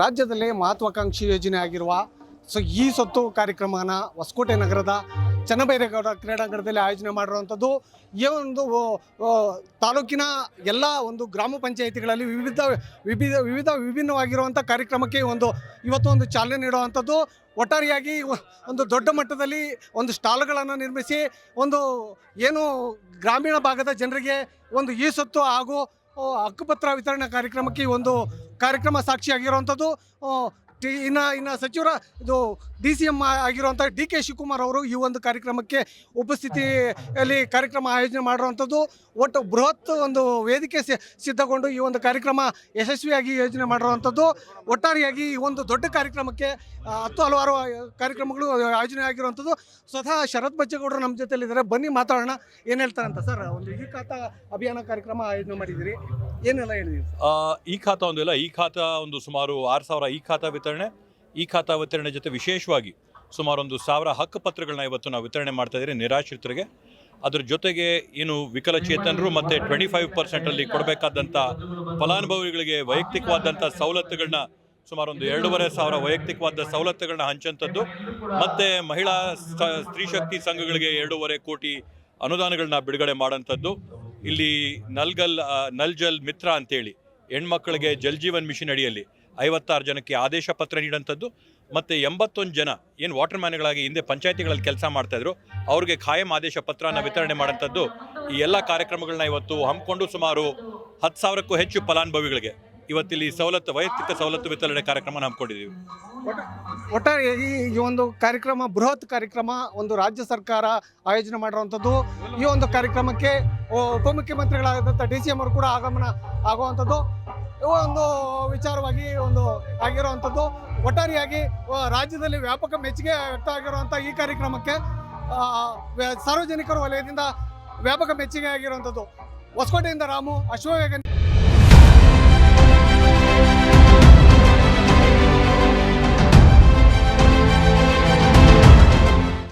ರಾಜ್ಯದಲ್ಲಿ ಮಹತ್ವಾಕಾಂಕ್ಷಿ ಯೋಜನೆ ಆಗಿರುವ ಸೊ ಈ ಸೊತ್ತು ಕಾರ್ಯಕ್ರಮನ ಹೊಸಕೋಟೆ ನಗರದ ಚನ್ನಬೈರೇಗೌಡ ಕ್ರೀಡಾಂಗಣದಲ್ಲಿ ಆಯೋಜನೆ ಮಾಡಿರುವಂಥದ್ದು, ಈ ಒಂದು ತಾಲೂಕಿನ ಎಲ್ಲ ಒಂದು ಗ್ರಾಮ ಪಂಚಾಯಿತಿಗಳಲ್ಲಿ ವಿವಿಧ ವಿವಿಧ ವಿವಿಧ ವಿಭಿನ್ನವಾಗಿರುವಂಥ ಕಾರ್ಯಕ್ರಮಕ್ಕೆ ಒಂದು ಇವತ್ತು ಒಂದು ಚಾಲನೆ ನೀಡುವಂಥದ್ದು. ಒಟ್ಟಾರೆಯಾಗಿ ಒಂದು ದೊಡ್ಡ ಮಟ್ಟದಲ್ಲಿ ಒಂದು ಸ್ಟಾಲ್ಗಳನ್ನು ನಿರ್ಮಿಸಿ, ಒಂದು, ಏನು ಗ್ರಾಮೀಣ ಭಾಗದ ಜನರಿಗೆ ಒಂದು ಈ ಸೊತ್ತು ಹಾಗೂ ಹಕ್ಕುಪತ್ರ ವಿತರಣಾ ಕಾರ್ಯಕ್ರಮಕ್ಕೆ ಒಂದು ಕಾರ್ಯಕ್ರಮ ಸಾಕ್ಷಿಯಾಗಿರುವಂಥದ್ದು. ಟಿ- ಇನ್ನು ಇನ್ನು ಸಚಿವರ ಇದು ಡಿ ಸಿ ಎಂ ಆಗಿರುವಂಥ ಡಿ ಕೆ ಶಿವಕುಮಾರ್ ಅವರು ಈ ಒಂದು ಕಾರ್ಯಕ್ರಮಕ್ಕೆ ಉಪಸ್ಥಿತಿಯಲ್ಲಿ ಕಾರ್ಯಕ್ರಮ ಆಯೋಜನೆ ಮಾಡಿರುವಂಥದ್ದು. ಒಟ್ಟು ಬೃಹತ್ ಒಂದು ವೇದಿಕೆ ಸಿದ್ಧಗೊಂಡು ಈ ಒಂದು ಕಾರ್ಯಕ್ರಮ ಯಶಸ್ವಿಯಾಗಿ ಯೋಜನೆ ಮಾಡಿರುವಂಥದ್ದು. ಒಟ್ಟಾರೆಯಾಗಿ ಈ ಒಂದು ದೊಡ್ಡ ಕಾರ್ಯಕ್ರಮಕ್ಕೆ ಹತ್ತು ಹಲವಾರು ಕಾರ್ಯಕ್ರಮಗಳು ಆಯೋಜನೆ ಆಗಿರುವಂಥದ್ದು. ಸ್ವತಃ ಶರತ್ ಬಚ್ಚೇಗೌಡರು ನಮ್ಮ ಜೊತೆಯಲ್ಲಿದ್ದಾರೆ. ಬನ್ನಿ ಮಾತಾಡೋಣ. ಏನು ಹೇಳ್ತಾರಂತ? ಸರ್, ಒಂದು ಈ ಖಾತಾ ಅಭಿಯಾನ ಕಾರ್ಯಕ್ರಮ ಆಯೋಜನೆ ಮಾಡಿದ್ದೀರಿ. ಏನೆಲ್ಲ ಹೇಳಿದ್ರಿ ಈ ಖಾತಾ ಒಂದು ಇಲ್ಲ ಈ ಖಾತಾ ಒಂದು ಸುಮಾರು ಆರು ಸಾವಿರ ಈ ಖಾತಾ ಈ ಖಾತಾ ವಿತರಣೆ ಜೊತೆ ವಿಶೇಷವಾಗಿ ಸುಮಾರು ಒಂದು ಸಾವಿರ ಹಕ್ಕು ಪತ್ರಗಳನ್ನ ಇವತ್ತು ನಾವು ವಿತರಣೆ ಮಾಡ್ತಾ ಇದ್ದೀರಿ ನಿರಾಶ್ರಿತರಿಗೆ. ಅದ್ರ ಜೊತೆಗೆ ಏನು ವಿಕಲಚೇತನರು ಮತ್ತು ಟ್ವೆಂಟಿ ಫೈವ್ ಪರ್ಸೆಂಟಲ್ಲಿ ಕೊಡಬೇಕಾದಂಥ ಫಲಾನುಭವಿಗಳಿಗೆ ವೈಯಕ್ತಿಕವಾದಂಥ ಸವಲತ್ತುಗಳನ್ನ ಸುಮಾರು ಒಂದು ಎರಡೂವರೆ ಸಾವಿರ ವೈಯಕ್ತಿಕವಾದ ಸವಲತ್ತುಗಳನ್ನ ಹಂಚಂತದ್ದು. ಮತ್ತು ಮಹಿಳಾ ಸ್ತ್ರೀ ಶಕ್ತಿ ಸಂಘಗಳಿಗೆ ಎರಡೂವರೆ ಕೋಟಿ ಅನುದಾನಗಳನ್ನ ಬಿಡುಗಡೆ ಮಾಡೋಂಥದ್ದು ಇಲ್ಲಿ ನಲ್ಗಲ್ ನಲ್ಜಲ್ ನಲ್ ಜಲ್ ಮಿತ್ರ ಅಂತೇಳಿ ಹೆಣ್ಮಕ್ಳಿಗೆ ಜಲ್ ಜೀವನ್ ಮಿಷನ್ ಅಡಿಯಲ್ಲಿ ಐವತ್ತಾರು ಜನಕ್ಕೆ ಆದೇಶ ಪತ್ರ ನೀಡುವಂಥದ್ದು ಮತ್ತು ಎಂಬತ್ತೊಂದು ಜನ ಏನು ವಾಟರ್ ಮ್ಯಾನ್ಗಳಾಗಿ ಹಿಂದೆ ಪಂಚಾಯತಿಗಳಲ್ಲಿ ಕೆಲಸ ಮಾಡ್ತಾಯಿದ್ರು ಅವ್ರಿಗೆ ಖಾಯಂ ಆದೇಶ ಪತ್ರನ ವಿತರಣೆ ಮಾಡೋಂಥದ್ದು ಈ ಎಲ್ಲ ಕಾರ್ಯಕ್ರಮಗಳನ್ನ ಇವತ್ತು ಹಮ್ಮಿಕೊಂಡು ಸುಮಾರು ಹತ್ತು ಸಾವಿರಕ್ಕೂ ಹೆಚ್ಚು ಫಲಾನುಭವಿಗಳಿಗೆ ಇವತ್ತಿಲ್ಲಿ ಸವಲತ್ತು, ವೈಯಕ್ತಿಕ ಸವಲತ್ತು ವಿತರಣೆ ಕಾರ್ಯಕ್ರಮ ಹಮ್ಮಿಕೊಂಡಿದ್ದೀವಿ. ಒಟ್ಟಾರೆ ಈ ಒಂದು ಕಾರ್ಯಕ್ರಮ, ಬೃಹತ್ ಕಾರ್ಯಕ್ರಮ ಒಂದು ರಾಜ್ಯ ಸರ್ಕಾರ ಆಯೋಜನೆ ಮಾಡಿರುವಂಥದ್ದು. ಈ ಒಂದು ಕಾರ್ಯಕ್ರಮಕ್ಕೆ ಉಪಮುಖ್ಯಮಂತ್ರಿಗಳಾದಂಥ ಡಿ ಸಿ ಎಂ ಅವರು ಕೂಡ ಆಗಮನ ಆಗುವಂಥದ್ದು. ಒಂದು ವಿಚಾರವಾಗಿ ಒಂದು ಆಗಿರುವಂಥದ್ದು. ಒಟ್ಟಾರೆಯಾಗಿ ರಾಜ್ಯದಲ್ಲಿ ವ್ಯಾಪಕ ಮೆಚ್ಚುಗೆ ವ್ಯಕ್ತ ಆಗಿರುವಂಥ ಈ ಕಾರ್ಯಕ್ರಮಕ್ಕೆ ಸಾರ್ವಜನಿಕರ ವಲಯದಿಂದ ವ್ಯಾಪಕ ಮೆಚ್ಚುಗೆ ಆಗಿರುವಂಥದ್ದು. ಹೊಸಕೋಟೆಯಿಂದ ರಾಮು ಅಶ್ವವೇಗ